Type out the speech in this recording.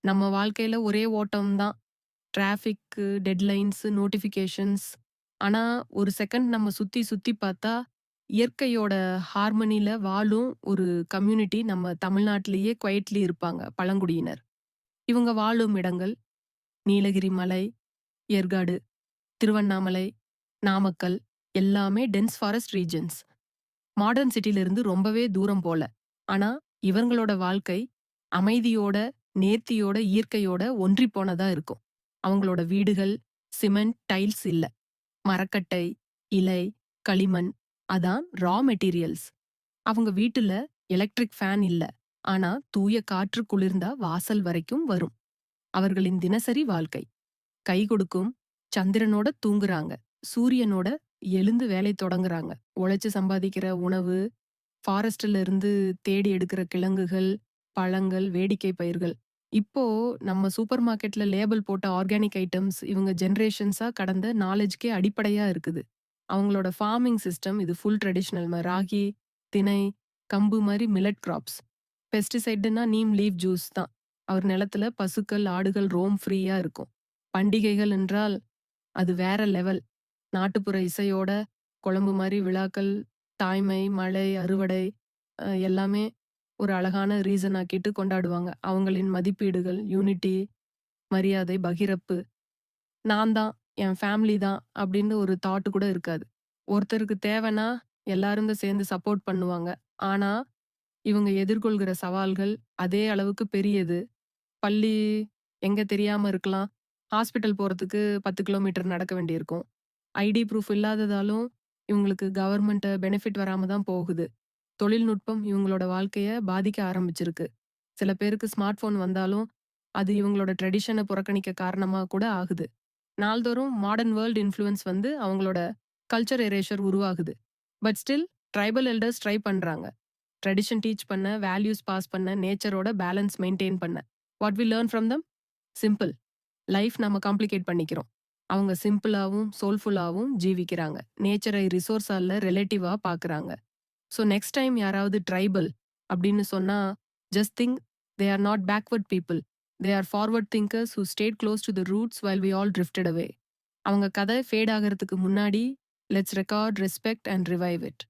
நம்ம வாழ்க்கையில ஒரே ஓட்டம் தான். Traffic, deadlines, notifications. ஆனா, ஒரு செகண்ட் நம்ம சுத்தி சுத்தி பார்த்தா, இயற்கையோட ஹார்மனில வாழும் ஒரு கம்யூனிட்டி நம்ம தமிழ்நாட்டிலேயே குவைட்லி இருப்பாங்க, பழங்குடியினர். இவங்க வாழும் இடங்கள் நீலகிரி மலை, ஏற்காடு, திருவண்ணாமலை, நாமக்கல் எல்லாமே டென்ஸ் ஃபாரஸ்ட் ரீஜன்ஸ். மாடர்ன் சிட்டில ரொம்பவே தூரம் போல. ஆனா, இவங்களோட வாழ்க்கை அமைதியோட, நேர்த்தியோட, இயற்கையோட ஒன்றி போனதா இருக்கும். அவங்களோட வீடுகள் சிமெண்ட், டைல்ஸ் இல்ல. மரக்கட்டை, இலை, களிமண் அதான் ரா மெட்டீரியல்ஸ். அவங்க வீட்டுல எலக்ட்ரிக் ஃபேன் இல்ல. ஆனா, தூய காற்று குளிர்ந்தா வாசல் வரைக்கும் வரும். அவர்களின் தினசரி வாழ்க்கை. கை கொடுக்கும் சந்திரனோட தூங்குறாங்க. சூரியனோட எழுந்து வேலை தொடங்குறாங்க. உழைச்சு சம்பாதிக்கிற உணவு, ஃபாரஸ்ட்ல இருந்து தேடி எடுக்கிற கிழங்குகள், பழங்கள், வேடிக்கை பயிர்கள். இப்போ நம்ம சூப்பர் மார்க்கெட்ல லேபிள் போட்ட ஆர்கானிக் ஐட்டம்ஸ் இவங்க ஜென்ரேஷன்ஸா கடந்த நாலேஜ்க்கே அடிப்படையா இருக்குது. அவங்களோட ஃபார்மிங் சிஸ்டம் இது ஃபுல் ட்ரெடிஷ்னல் ராகி, திணை, கம்பு மாதிரி மில்லட் கிராப்ஸ். பெஸ்டிசைடுனா நீம் லீவ் ஜூஸ் தான். அவர் நிலத்துல பசுக்கள், ஆடுகள் ரோம் ஃப்ரீயா இருக்கும். பண்டிகைகள் என்றால் அது வேற லெவல். நாட்டுப்புற இசையோட குழம்பு மாதிரி விழாக்கள், தாய்மை, மழை, அறுவடை எல்லாமே ஒரு அழகான ரீசன் ஆக்கிட்டு கொண்டாடுவாங்க. அவங்களின் மதிப்பீடுகள், யூனிட்டி, மரியாதை, பகிரப்பு. நான் தான், என் ஃபேமிலி தான் அப்படின்னு ஒரு தாட் கூட இருக்காது. ஒருத்தருக்கு தேவைன்னா எல்லாரும் சேர்ந்து சப்போர்ட் பண்ணுவாங்க. ஆனா, இவங்க எதிர்கொள்கிற சவால்கள் அதே அளவுக்கு பெரியது. பள்ளி எங்க தெரியாம இருக்கலாம். ஹாஸ்பிட்டல் போறதுக்கு 10 கிலோமீட்டர் நடக்க வேண்டியிருக்கும். ஐடி ப்ரூஃப் இல்லாததாலும் இவங்களுக்கு கவர்மெண்ட்டை பெனிஃபிட் வராம தான் போகுது. தொழில்நுட்பம் இவங்களோட வாழ்க்கைய பாதிக்க ஆரம்பிச்சிருக்கு. சில பேருக்கு ஸ்மார்ட் ஃபோன் வந்தாலும், அது இவங்களோட ட்ரெடிஷனை புறக்கணிக்க காரணமா கூட ஆகுது. நாள்தோறும் மாடர்ன் வேர்ல்ட் இன்ஃப்ளூயன்ஸ் வந்து அவங்களோட கல்ச்சர் எரேஷர் உருவாகுது. But still tribal elders try பண்றாங்க. ட்ரெடிஷன் டீச் பண்ண, வேல்யூஸ் பாஸ் பண்ண, நேச்சரோட பேலன்ஸ் மெயின்டைன் பண்ண. What we learn from them? Simple. Life நம்ம காம்ப்ளிகேட் பண்ணிக்கிறோம். அவங்க சிம்பிளாவும், சோல்ஃபுல்லாவும் ஜீவிக்கிறாங்க. நேச்சரை ரிசோர்ஸா ரிலேட்டிவாக பார்க்குறாங்க பாக்குறாங்க. ஸோ நெக்ஸ்ட் டைம் யாராவது ட்ரைபல் அப்படின்னு சொன்னா, just think they are not backward people. They are forward thinkers who stayed close to the roots while we all drifted away. அவங்க கதை ஃபேட் ஆகிறதுக்கு முன்னாடி, let's record, respect and revive it.